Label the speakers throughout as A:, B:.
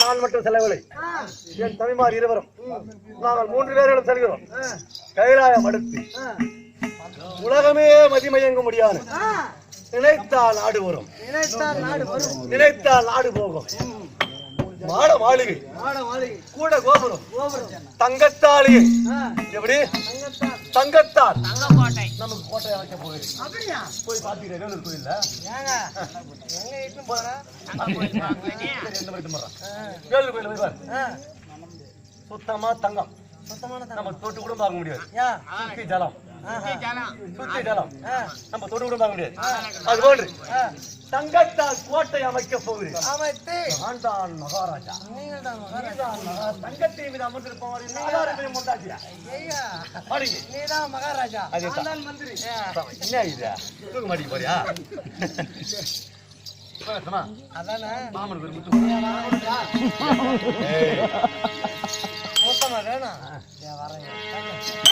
A: நான் மட்டும் செல்லவில்லை. என் தம்பிமார் இருவரும் நாங்கள் மூன்று பேர்களும் செல்கிறோம். கைலாயம் அடுத்து. உலகமே மதிமயங்க முடியாது. நினைத்தால் நாடு வரும்.
B: நினைத்தால் நாடு
A: போகும். மாட மாளிகை. கூட கோபுரம்.
B: கோபுரம்
A: தங்கத்தாலே எப்படி?
B: தங்கத்தால்.
A: தங்கப்பாட்டை நமக்கு கோட்டை போகுது.
B: அப்படியா?
A: போய் பாத்தீங்க வேலூர் கோயில்ல
B: ஏங்க எங்க இட்டு போறா?
A: வேலூர் கோயில்ல போய் பாரு. சுத்தமா தங்கம்.
B: சுத்தமான தங்கம்.
A: நம்ம தொட்டு கூட பார்க்க முடியாது. ஜலம்.
B: ஆஹா.
A: சுத்தி ஜலம்
B: ஆ,
A: நம்ம தொட்டு கூட பார்க்க முடியாது. அது போன்று.
B: ஆ.
A: தங்கத்தால் கோட்டை அமைக்க போகுது
B: அமைத்து.
A: நான் தான் மகாராஜா.
B: நீங்கள் தான் மகாராஜா.
A: தங்கத்தை மீது அமர்ந்திருப்பவர் எல்லாருமே முண்டாட்டியா
B: ஐயா. நீ தான் மகாராஜா.
A: தான்.
B: மந்திரி.
A: என்ன இது? தூக்க மாட்டீங்க போறியா? போகட்டுமா?
B: அதானே.
A: மாமன் பேர் முத்து. ஏய்,
B: மொத்தமா வேணும். ஏன் வரேன்.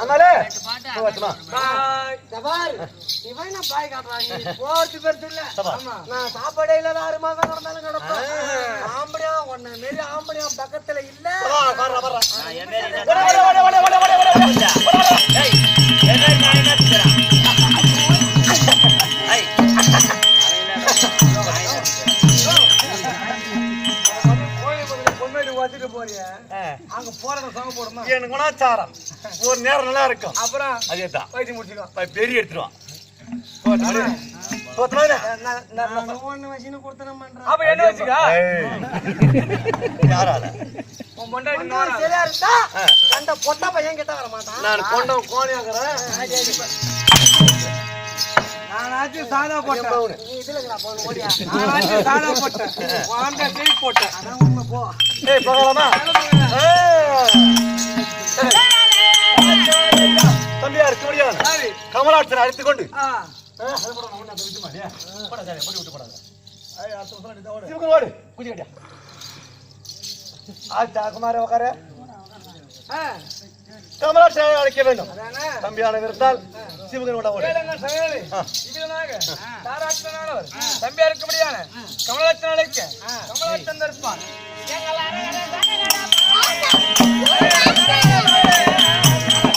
A: ஆமாலே.
B: இவன் என்ன பாய். காட்டுறாங்க. போறது பெருசு இல்ல. நான் சாப்பாடே இல்லாத ஆறு மாசம் நடந்தாலும் கிடப்பேன். ஆம்படியா உன்னை மாரி ஆம்படியா பக்கத்துல இல்ல. அங்க போறத சம போடுமா?
A: என் குணாச்சாரம் ஒரு நேரம் நல்லா இருக்கும்.
B: அப்புறம்
A: அதேதான்.
B: வயிற்று முடிச்சுக்கோ
A: போய் பெரிய எடுத்துருவான்.
B: பொண்ணு பொட்ட பையன் கிட்ட வர மாட்டான்
A: நான் கொண்டம் கோணியாக்குறேன்
C: நானாச்சும் சாதா போட்டேன். நானாச்சும் சாதா போட்டேன். வாங்க ஸ்வீட் போட்டேன்.
B: அதான் உண்மை போ.
A: ஏய் போகலாமா? தம்பியா இருக்க முடியாது கமலாட்சனை கொண்டு. ஆச்சா, குமாரே, உக்காரு.
B: ஆ
A: கமலாட்சனை அழைக்க வேண்டும். தம்பியான விருத்தால் சிவகனோட
C: தம்பியா இருக்க முடியாது? கமலாச்சன் அழைக்க கமலாச்சன் இருப்பான்